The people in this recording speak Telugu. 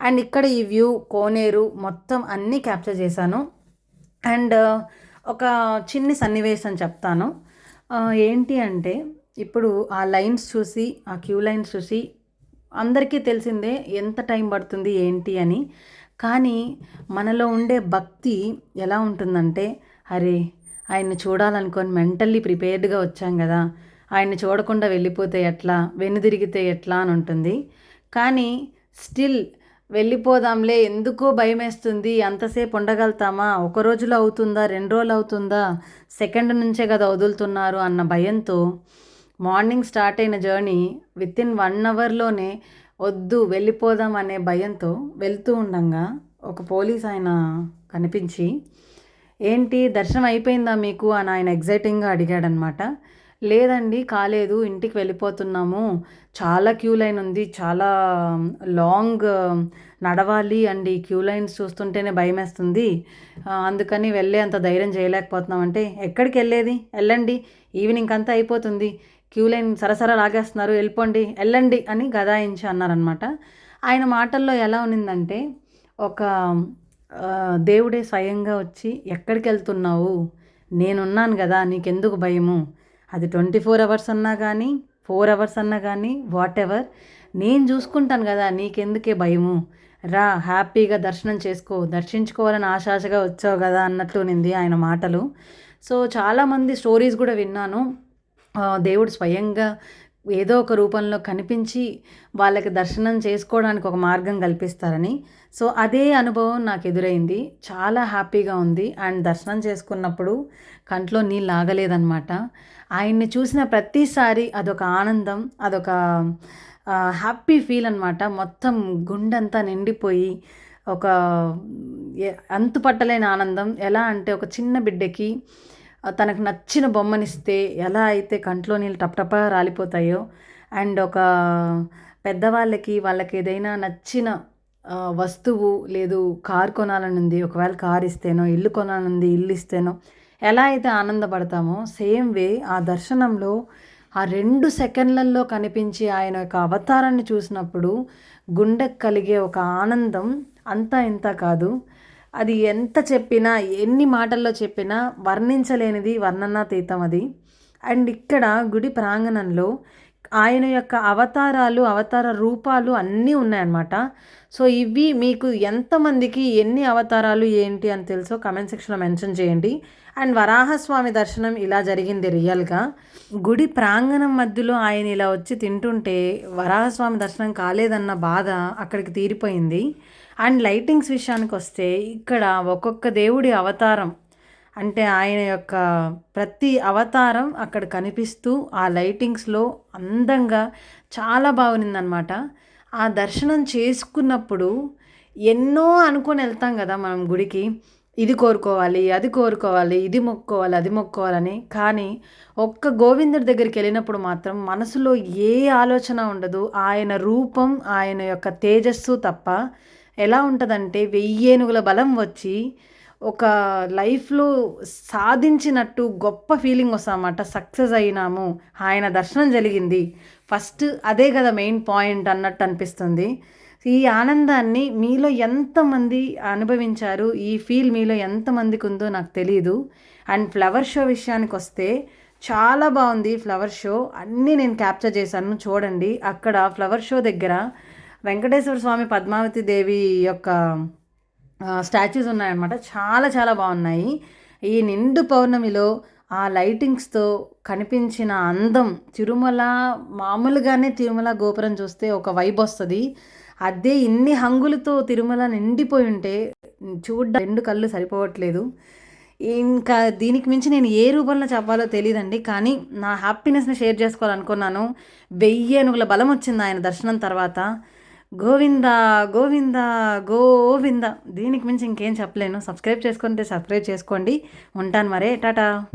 అండ్ ఇక్కడ ఈ వ్యూ కోనేరు మొత్తం అన్నీ క్యాప్చర్ చేశాను. అండ్ ఒక చిన్ని సన్నివేశం చెప్తాను. ఏంటి అంటే ఇప్పుడు ఆ లైన్స్ చూసి ఆ క్యూ లైన్స్ చూసి అందరికీ తెలిసిందే ఎంత టైం పడుతుంది ఏంటి అని. కానీ మనలో ఉండే భక్తి ఎలా ఉంటుందంటే అరే ఆయన్ని చూడాలనుకొని మెంటల్లీ ప్రిపేర్డ్గా వచ్చాం కదా. ఆయన్ని చూడకుండా వెళ్ళిపోతే ఎట్లా? వెనుదిరిగితే ఎట్లా అని ఉంటుంది. కానీ స్టిల్ వెళ్ళిపోదాంలే ఎందుకో భయమేస్తుంది. అంతసేపు ఉండగలుగుతామా? ఒక రోజులో అవుతుందా? రెండు రోజులు అవుతుందా? సెకండ్ నుంచే కదా వదులుతున్నారు అన్న భయంతో మార్నింగ్ స్టార్ట్ అయిన జర్నీ విత్ ఇన్ వన్ అవర్లోనే వద్దు వెళ్ళిపోదాం అనే భయంతో వెళ్తూ ఉండంగా ఒక పోలీస్ ఆయన కనిపించి ఏంటి దర్శనం అయిపోయిందా మీకు? అని ఆయన ఎగ్జైటింగ్గా అడిగాడనమాట. లేదండి కాలేదు ఇంటికి వెళ్ళిపోతున్నాము. చాలా క్యూ లైన్ ఉంది. చాలా లాంగ్ నడవాలి అండ్ ఈ క్యూ లైన్స్ చూస్తుంటేనే భయమేస్తుంది. అందుకని వెళ్ళే అంత ధైర్యం చేయలేకపోతున్నాం అంటే ఎక్కడికి వెళ్ళేది? వెళ్ళండి. ఈవినింగ్ అంతా అయిపోతుంది. క్యూ లైన్ సరసర లాగేస్తున్నారు. వెళ్ళిపోండి. వెళ్ళండి అని గదాయించి అన్నారనమాట ఆయన మాటల్లో ఎలా ఉన్నిందంటే ఒక దేవుడే స్వయంగా వచ్చి ఎక్కడికి వెళ్తున్నావు? నేనున్నాను కదా నీకెందుకు భయము? అది ట్వంటీ ఫోర్ అవర్స్ అన్నా కానీ ఫోర్ అవర్స్ అన్నా కానీ వాట్ ఎవర్ నేను చూసుకుంటాను కదా నీకెందుకే భయము? రా హ్యాపీగా దర్శనం చేసుకో. దర్శించుకోవాలని ఆశాశగా వచ్చావు కదా అన్నట్లు నింది ఆయన మాటలు. సో చాలామంది స్టోరీస్ కూడా విన్నాను. దేవుడు స్వయంగా ఏదో ఒక రూపంలో కనిపించి వాళ్ళకి దర్శనం చేసుకోవడానికి ఒక మార్గం కల్పిస్తారని. సో అదే అనుభవం నాకు ఎదురైంది. చాలా హ్యాపీగా ఉంది. అండ్ దర్శనం చేసుకున్నప్పుడు కంట్లో నీళ్ళు ఆగలేదన్నమాట ఆయన్ని చూసిన ప్రతిసారి అదొక ఆనందం అదొక హ్యాపీ ఫీల్ అనమాట మొత్తం గుండంతా నిండిపోయి ఒక అంతుపట్టలేని ఆనందం. ఎలా అంటే ఒక చిన్న బిడ్డకి తనకు నచ్చిన బొమ్మనిస్తే ఎలా అయితే కంట్లో నీళ్ళు టపటప రాలిపోతాయో అండ్ ఒక పెద్దవాళ్ళకి వాళ్ళకి ఏదైనా నచ్చిన వస్తువు లేదు కార్ కొనాలని ఉంది ఒకవేళ కార్ ఇస్తేనో ఇల్లు కొనాలనుంది ఇల్లు ఇస్తేనో ఎలా అయితే ఆనందపడతామో సేమ్ వే ఆ దర్శనంలో ఆ రెండు సెకండ్లలో కనిపించి ఆయన యొక్క అవతారాన్ని చూసినప్పుడు గుండెకు కలిగే ఒక ఆనందం అంతా ఇంత కాదు. అది ఎంత చెప్పినా ఎన్ని మాటల్లో చెప్పినా వర్ణించలేనిది వర్ణనాతీతం అది. అండ్ ఇక్కడ గుడి ప్రాంగణంలో ఆయన యొక్క అవతారాలు అవతార రూపాలు అన్నీ ఉన్నాయన్నమాట. సో ఇవి మీకు ఎంతమందికి ఎన్ని అవతారాలు ఏంటి అని తెలుసో కమెంట్ సెక్షన్లో మెన్షన్ చేయండి. అండ్ వరాహస్వామి దర్శనం ఇలా జరిగింది రియల్గా గుడి ప్రాంగణం మధ్యలో ఆయన ఇలా వచ్చి తింటుంటే వరాహస్వామి దర్శనం కాలేదన్న బాధ అక్కడికి తీరిపోయింది. అండ్ లైటింగ్స్ విషయానికి వస్తే ఇక్కడ ఒక్కొక్క దేవుడి అవతారం అంటే ఆయన యొక్క ప్రతి అవతారం అక్కడ కనిపిస్తూ ఆ లైటింగ్స్లో అందంగా చాలా బాగునిందనమాట ఆ దర్శనం చేసుకున్నప్పుడు ఎన్నో అనుకొని వెళ్తాం కదా మనం గుడికి. ఇది కోరుకోవాలి అది కోరుకోవాలి ఇది మొక్కోవాలి అది మొక్కోవాలని కానీ ఒక్క గోవిందుడి దగ్గరికి వెళ్ళినప్పుడు మాత్రం మనసులో ఏ ఆలోచన ఉండదు. ఆయన రూపం ఆయన యొక్క తేజస్సు తప్ప ఎలా ఉంటుందంటే వెయ్యేనుగుల బలం వచ్చి ఒక లైఫ్లో సాధించినట్టు గొప్ప ఫీలింగ్ వస్తామన్నమాట సక్సెస్ అయినాము ఆయన దర్శనం జరిగింది. ఫస్ట్ అదే కదా మెయిన్ పాయింట్ అన్నట్టు అనిపిస్తుంది. ఈ ఆనందాన్ని మీలో ఎంతమంది అనుభవించారు? ఈ ఫీల్ మీలో ఎంతమందికి ఉందో నాకు తెలియదు అండ్ ఫ్లవర్ షో విషయానికి వస్తే చాలా బాగుంది ఫ్లవర్ షో. అన్నీ నేను క్యాప్చర్ చేశాను చూడండి. అక్కడ ఫ్లవర్ షో దగ్గర వెంకటేశ్వర స్వామి పద్మావతి దేవి యొక్క స్టాచ్యూస్ ఉన్నాయన్నమాట. చాలా చాలా బాగున్నాయి. ఈ నిండు పౌర్ణమిలో ఆ లైటింగ్స్తో కనిపించిన అందం తిరుమల మామూలుగానే తిరుమల గోపురం చూస్తే ఒక వైబ్ వస్తుంది. అదే ఇన్ని హంగులతో తిరుమల నిండిపోయి ఉంటే చూడ్డ రెండు కళ్ళు సరిపోవట్లేదు. ఇంకా దీనికి మించి నేను ఏ రూపంలో చెప్పాలో తెలియదండి కానీ నా హ్యాపీనెస్ని షేర్ చేసుకోవాలనుకున్నాను. వెయ్యి అనుగుల బలం వచ్చింది ఆయన దర్శనం తర్వాత. గోవింద గోవింద గోవింద. దీనికి మించి ఇంకేం చెప్పలేను. సబ్స్క్రైబ్ చేసుకుంటే సబ్స్క్రైబ్ చేసుకోండి. ఉంటాను మరే. టాటా.